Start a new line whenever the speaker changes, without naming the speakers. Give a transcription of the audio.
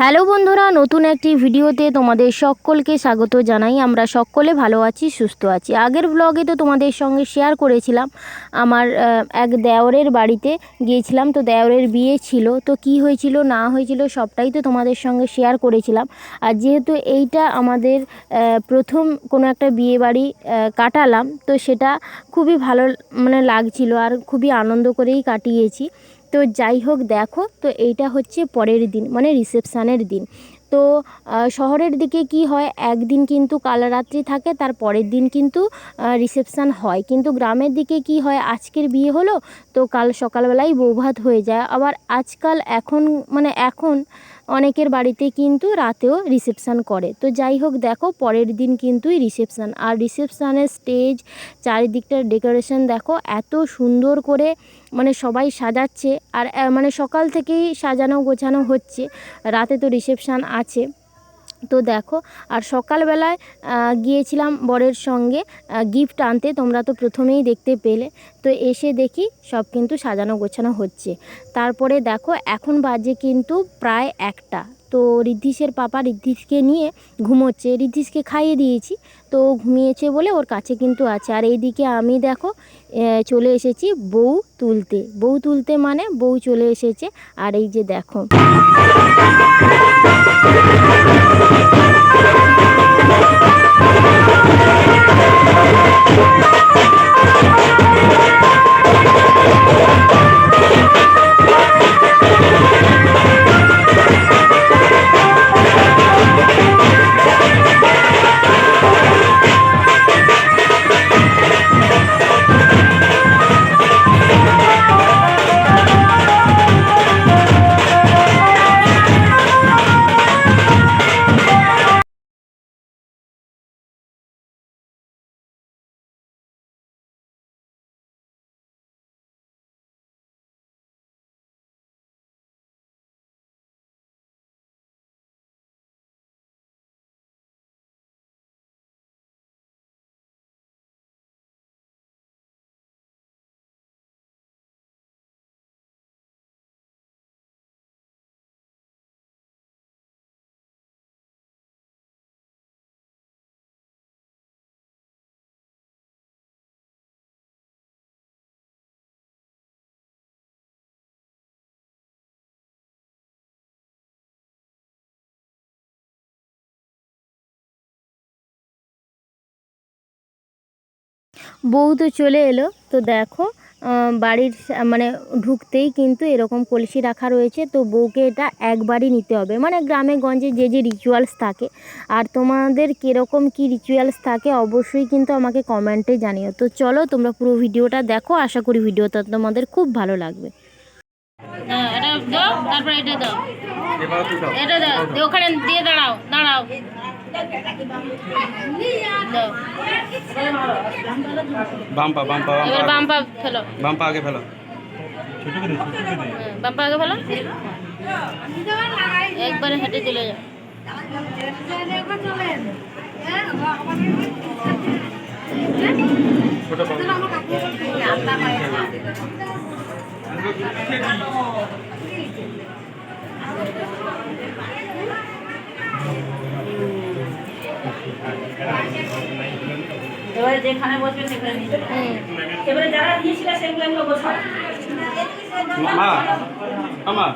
Hello বন্ধুরা, নতুন একটি ভিডিওতে তোমাদের সকলকে স্বাগত জানাই। আমরা সকলে ভালো আছি, সুস্থ আছি। আগের ব্লগে তো তোমাদের সঙ্গে শেয়ার করেছিলাম, আমার এক দেওরের বাড়িতে গিয়েছিলাম। তো দেওরের বিয়ে ছিল, তো কি হয়েছিল, না হয়েছিল সবটাই তো তোমাদের সঙ্গে শেয়ার করেছিলাম। আর যেহেতু এইটা আমাদের প্রথম কোনো একটা বিয়ে বাড়ি কাটালাম, তো সেটা খুবই ভালো মানে লাগছিল আর খুবই আনন্দ করেই কাটিয়েছি। তো যাই হোক দেখো, তো এইটা হচ্ছে পরের দিন মানে রিসেপশানের দিন। তো শহরের দিকে কি হয়, একদিন কিন্তু কাল রাত্রি থাকে, তার পরের দিন কিন্তু রিসেপশান হয়। কিন্তু গ্রামের দিকে কি হয়, আজকের বিয়ে হলো, তো কাল সকালবেলায় বৌভাত হয়ে যায়। আবার আজকাল এখন মানে এখন অনেকের বাড়িতে কিন্তু রাতেও রিসেপশান করে। তো যাই হোক, দেখো পরের দিন কিন্তুই রিসেপশান আর রিসেপশানের স্টেজ চারিদিকটার ডেকোরেশন দেখো এত সুন্দর করে মানে সবাই সাজাচ্ছে। আর মানে সকাল থেকেই সাজানো গোছানো হচ্ছে। রাতে তো রিসেপশান আছে। তো দেখো, আর সকালবেলায় গিয়েছিলাম বরের সঙ্গে গিফট আনতে, তোমরা তো প্রথমেই দেখতে পেলে। তো এসে দেখি সব কিন্তু সাজানো গোছানো হচ্ছে। তারপরে দেখো, এখন বাজে কিন্তু প্রায় একটা। তো ঋদ্ধিসের পাপা ঋদ্ধিসকে নিয়ে ঘুমোচ্ছে। ঋদ্ধিসকে খাইয়ে দিয়েছি, তো ঘুমিয়েছে বলে ওর কাছে কিন্তু আছে। আর এইদিকে আমি দেখো চলে এসেছি বউ তুলতে। বউ তুলতে মানে বউ চলে এসেছে। আর এই যে দেখো। বউ তো চলে এলো। তো দেখো বাড়ির মানে ঢুকতেই কিন্তু এরকম কলসি রাখা রয়েছে। তো বউকে এটা একবারই নিতে হবে। মানে গ্রামে গঞ্জে যে যে রিচুয়ালস থাকে। আর তোমাদের কীরকম কী রিচুয়ালস থাকে অবশ্যই কিন্তু আমাকে কমেন্টে জানিও। তো চলো তোমরা পুরো ভিডিওটা দেখো। আশা করি ভিডিওটা তোমাদের খুব ভালো লাগবে। হ্যাঁ, এটা দাও তারপর এটা দাও। এটা দাও ওখানে দিয়ে দাঁড়াও দাঁড়াও। দাও।
বাম্পা বাম্পা
এবার
বাম্পা
বাম পা ফেলো।
বাম্পা আগে ফেলো।
হ্যাঁ, বাম পা আগে ফেলো। একবারে হেঁটে চলে যাও।
ছোট
এবারে যেখানে বসবে সেখানে নিয়ে এবারে যারা দিয়েছিল সেগুলো আমরা বসাবো
মা আমা।